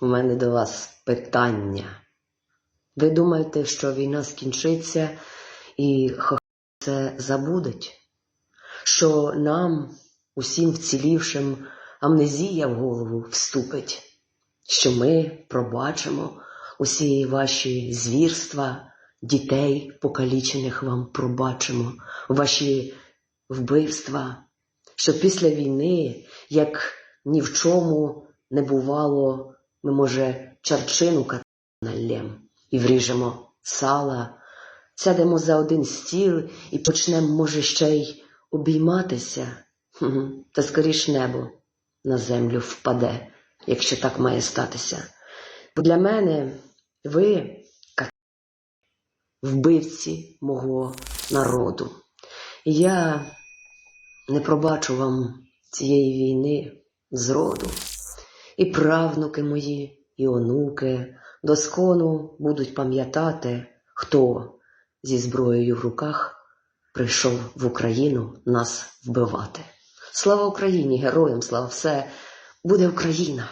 у мене до вас питання. Ви думаєте, що війна скінчиться і це забудуть? Що нам, усім вцілівшим, амнезія в голову вступить? Що ми пробачимо усі ваші звірства, дітей покалічених вам пробачимо, ваші вбивства, що після війни, як ні в чому не бувало, ми, може, чарчину кат і вріжемо сала, сядемо за один стіл і почнемо, може, ще й обійматися, та скоріш небо на землю впаде, якщо так має статися. Бо для мене ви вбивці мого народу. Я не пробачу вам цієї війни зроду. І правнуки мої, і онуки доскону будуть пам'ятати, хто зі зброєю в руках прийшов в Україну нас вбивати. Слава Україні, героям, слава все! Буде Україна!